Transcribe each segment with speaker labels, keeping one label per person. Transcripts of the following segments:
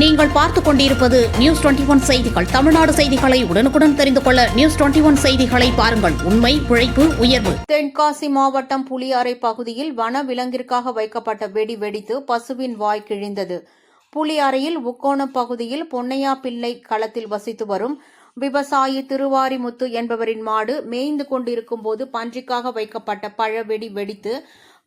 Speaker 1: நீங்கள் பார்த்துக் கொண்டிருப்பது நியூஸ் டுவெண்டி ஒன் செய்திகள். தமிழ்நாடு செய்திகளை உடனுக்குடன் தெரிந்து கொள்ள நியூஸ் டுவெண்டி ஒன் செய்திகளை பாருங்கள். உண்மை உழைப்பு உயர்வு.
Speaker 2: தென்காசி மாவட்டம் புலியாறை பகுதியில் வன விலங்கிற்காக வைக்கப்பட்ட வெடி வெடித்து பசுவின் வாய் கிழிந்தது. புலியாறையில் உக்கோணம் பகுதியில் பொன்னையா பிள்ளை களத்தில் வசித்து வரும் விவசாயி திருவாரிமுத்து என்பவரின் மாடு மேய்ந்து கொண்டிருக்கும் போது பன்றிக்காக வைக்கப்பட்ட பழ வெடி வெடித்து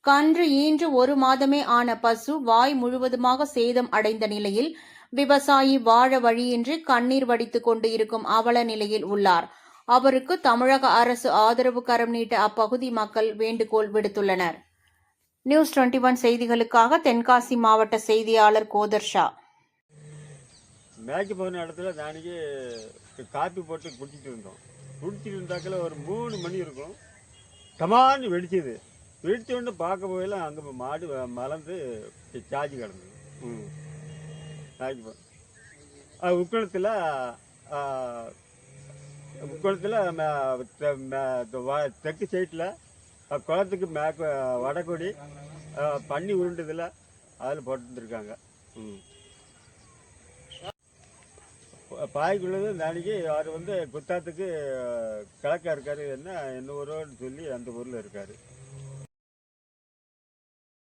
Speaker 2: கன்று ஈன்று ஒரு மாதமே ஆன பசு வாய் முழுவதுமாக சேதம் அடைந்த நிலையில் விவசாயி வாழ வழியின்றி கண்ணீர் வடித்துக் கொண்டு இருக்கும் அவல நிலையில் உள்ளார். அவருக்கு தமிழக அரசு ஆதரவு கரம் நீட்ட அப்பகுதி மக்கள் வேண்டுகோள் விடுத்துள்ளனர். நியூஸ் டுவெண்டி ஒன் செய்திகளுக்காக தென்காசி மாவட்ட செய்தியாளர் கோதர் ஷா.
Speaker 3: மேய்க்க போன இடத்துல நாளைக்கு காப்பி போட்டு குடிச்சிட்டு இருந்தோம். குடிச்சிட்டு இருந்தாக்கில் ஒரு மூணு மணி இருக்கும். கமான்னு வெடிச்சது. வெடிச்ச உடனே பார்க்க போயில அங்கே மாடு மலர்ந்து சார்ஜ் கிடந்தது. ம். மேய்க்க போ அது உக்கணத்தில் உக்கணத்தில் தெற்கு சைட்டில் குளத்துக்கு மேற்கு வடகொடி பண்ணி உருண்டதில் அதில் போட்டுருக்காங்க ம். பாய்க்குள்ளது நாளைக்கு அவர் வந்து குத்தாத்துக்கு கிழக்கா இருக்காரு என்ன என்ன ஊரோன்னு சொல்லி அந்த ஊரில் இருக்கார்.